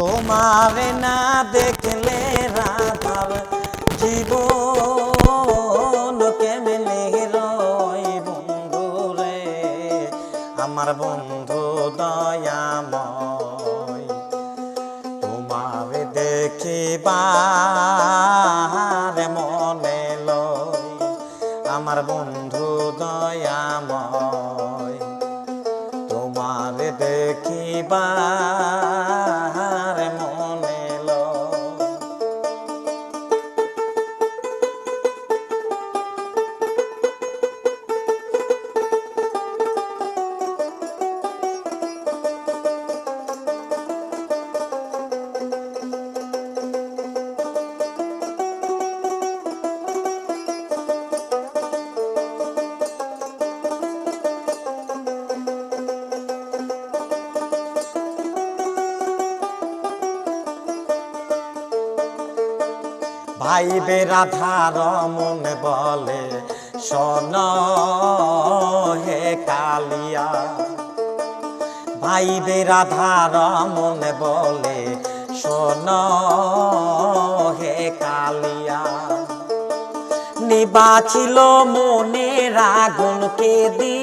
তোমার না দেখলে রাধার জীবন কেমনে রয় বন্ধু রে আমার বন্ধু দয়াময়, তোমার দেখিবার মনে লয়। আমার বন্ধু দয়াময়, তোমার দেখিবার ভাই বেরাধার মন বলে, শোন হে কালিয়া। ভাই বেরাধার মন বলে, শোন হে কালিয়া। নিবাছিল মনের আগুনকে দি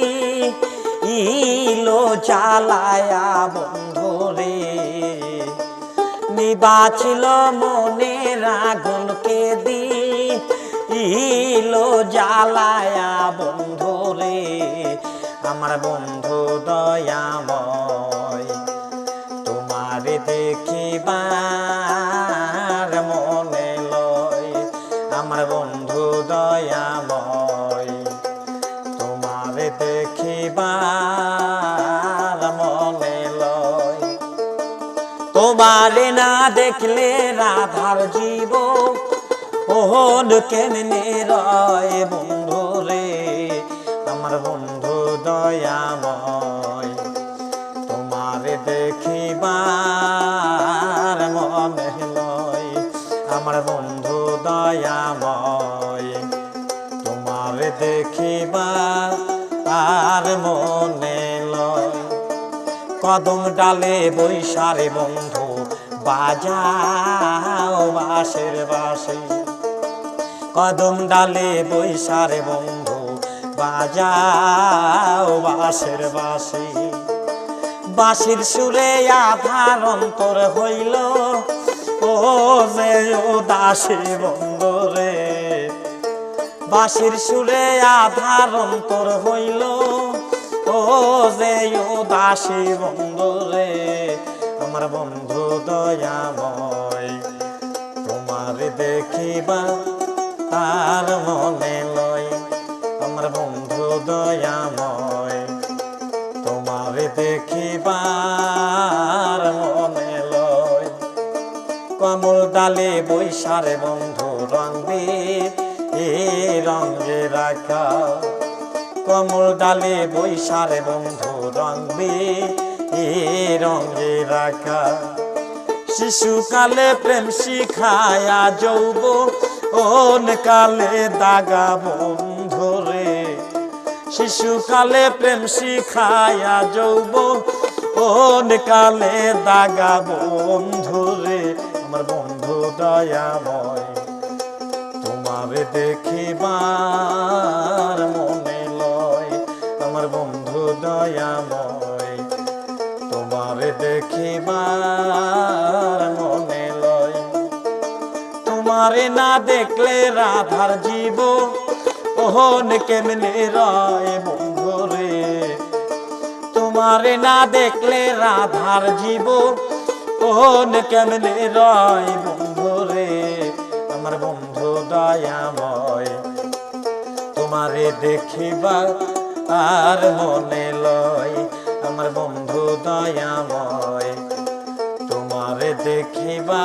ইলো জ্বালায়া বন্ধুরে নিবাছিল মনের আগুনকে দি ইলো জ্বালায়া বন্ধুরে আমার বন্ধু দয়াময়। তোমার দেখিবার মনে লয়, আমার বন্ধু দয়াময়। তোমার দেখিবার তোমারে না দেখলে রাধার জীব ওহন কেমনে রয় বন্ধু রে? আমার বন্ধু দয়াময়, তোমারে দেখিবার মনে লয় আমার বন্ধু দয়াময়, তোমারে দেখিবার আর মনে কদম ডালে বৈশারে বন্ধু, বাজাও বাসের বাসে কদম ডালে বৈশারে বন্ধু, বাজাও বাসের বাসে বাঁশির সুরে আধার অন্তর হইল, ও যে ও দাসে বন্ধরে বাঁশির সুরে আধার অন্তর হইল ও যে ও দাসী বন্ধুরে। আমার বন্ধু দয়াময়, তোমার দেখিবা তার মনে লয়। আমার বন্ধু দয়াময়, তোমার দেখিবার মনে লয়। কমল ডালে বৈশারে বন্ধু রঙে এ রঙে রাখা কমল ডালে বৈশারে বন্ধু রঙে এ রঙে রাখা। শিশুকালে প্রেম শিখায়া যৌব ওন কালে দাগা বন্ধুরে শিশুকালে প্রেম শিখায়া যৌব ওন কালে দাগা বন্ধুরে আমার বন্ধু দয়াময়, তোমার দেখিবার মনে আমার বন্ধু দয়াময়, তোমার দেখিবার মনে লয়। তোমারে না দেখলে রাধার জীব, ওহন কেমনে রয় বন্ধু রে? তোমারে না দেখলে রাধার জীব, ওহন কেমনে রয় বন্ধুরে আমার বন্ধু দয়াময়, তোমারে দেখিবা আর মনে লয় আমার বন্ধু দয়াময়। তোমারে দেখিবা